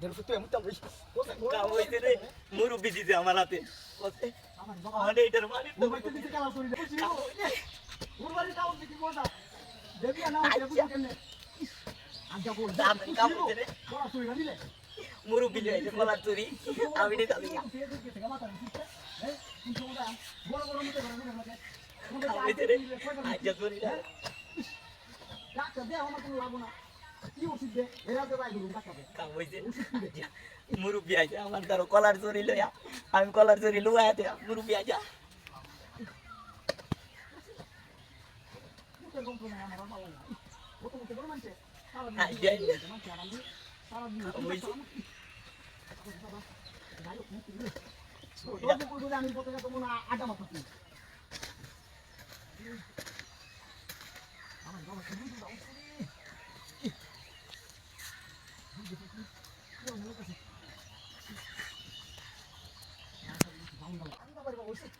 এটার উপর তুই আমি তাম বেশি কাম হইছে রে মুরব্বি দিছে আমার হাতে আমার বাবা মানে এটার মানে তো মোবাইল থেকে কালা করি দেখছি কুরবানি কাউ দেখি কোনটা দেবি না দেবি কেমনে আজ্ঞা বল দাম কাম হইছে রে বড় তুই দিলে মুরব্বি আমি নি তালি বড় বড় মতো কাম হইছে রে আজ চুরি না ডাক্তার দে আমার কোনো লাগবো না কি ওষুধ দে এরা তো রাই করুন ডাক্তার কাম হইছে মুরব্বি আইছে আমার ধরো কলার চুরি লইয়া আমি কলার চুরি লুয়াই দে মুরব্বি আইছে মুখে গম করে আমার ভালো লাগে ও তো মুখে বড় মানছে সারা দিন আইছে আইছে মানছে আরাম দিয়ে সারা দিন কাম হইছে তোর উপর আমি পতাকা তো মনে হয় আড্ডা মারতাছি আমার বাবা কি বুঝতে দাও দেখছ দেখছ বাজার দিছি করছি আমি বাজার বাজার দে। দিছি তেনে ভিডিও ভিডিও আরে কি কলা চুরি না মা এই না মা তোর চুরি কে আমার কলা দেখছ কেমনে পিডা পিডি এই লাগে এমনে আমি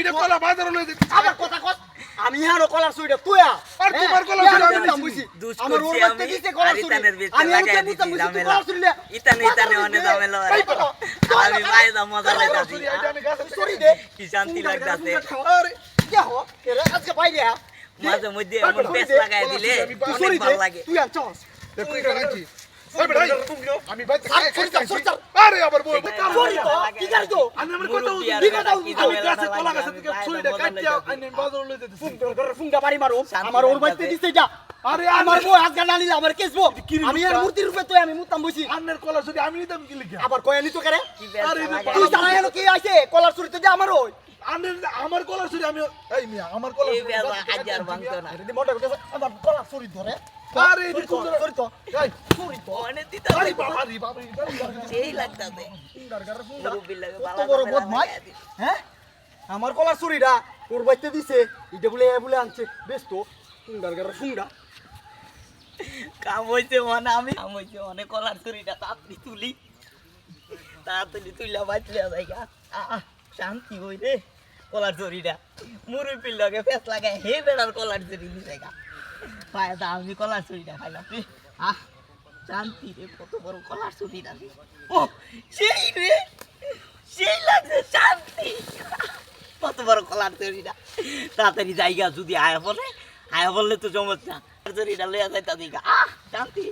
এটা কলা বাজার আবার কথা কত আমি হানো কলার চুরিটা তুই আর তোমার কলার চুরি আমি আমি বুঝি। আমার ওর আমি। দিছে কলার আর ভিতরে আমি লাগাই আমি দিছি বুঝি ঝামেলা। কলার চুরি ইতানে ইতানে অনেক ঝামেলা এই আমি মায়ের দাম মজা লাইতাছি চুরি আমি গাছে চুরি দে। কি শান্তি লাগতাছে। আরে কে হো এরা আজকে বাইরে আ মাঝে মধ্যে এমন পেস লাগাই দিলে তুই অনেক ভালো লাগে। তুই আনছস দেখো এটা বেটা আমি বাইতে আর চুরি চুরি আরে আবার বই চুরি তো কি করে তো? আমি আমার কথা কি বেটা কথা আমি ঝামেলা কলা লাগে, থেকে বাইরে চুরিটা কাটিয়া আমি বাজার লই দিতেছি ফুঙ্গা করে ফুঙ্গা বাড়ি মারো। আমার ওর বাড়িতে দিছে যা। আরে আমার বউ আজকে না নিলে আমার কেসবো আমি আর লোকটা? রূপে তুই আমি মুতাম বসি আন্নের কলা চুরি আমি নিতাম কি লিখা? আবার কয় নিত করে? কি আরে বেশ রে লাগে। তুই জানা এলো কি আইছে? কলার চুরি তো যে আমার ওই। আমার কলা চুরি আমি এই মিয়া আমার কলার এই চুরি বেলা আজ আর ভাঙতো না। মোটা আমার কলার চুরি ধরে। আরে তো চুরি তো। এই চুরি তো অনেক দিতাছে আরে বাবা রে বাবা রে সেই লাগতাছে ফুঙ্গার গারে ফুঙ্গা মুরব্বির লাগে কত বড় বদমাই হ্যাঁ আমার কলার চুরিটা ওর বাড়িতে দিছে এটা বলে এ বলে আনছে। বেশ তো ফুঙ্গার গারে ফুঙ্গা কাম হইছে মানে আমি। কাম হইছে অনেক কলার চুরিটা তাড়াতাড়ি তুলি। তাড়াতাড়ি তুইলা বাঁচলে জায়গা শান্তি হই রে কলার চুরিটা। মুরব্বির লগে ফেস লাগাই হে বেড়ার কলার চুরি দি জায়গা ফায়দা আমি কলার চুরিটা খাইলাম আহ। শান্তি রে কত বড় কলার চুরিটা রে ও, সেই রে, সেই লাগছে শান্তি। কত বড় কলার তৈরিটা তাড়াতাড়ি জায়গা যদি আয়া বলে, আয়া বললে তো চমৎকার চুরিটা লইয়া যায় দিকা আহ, শান্তি।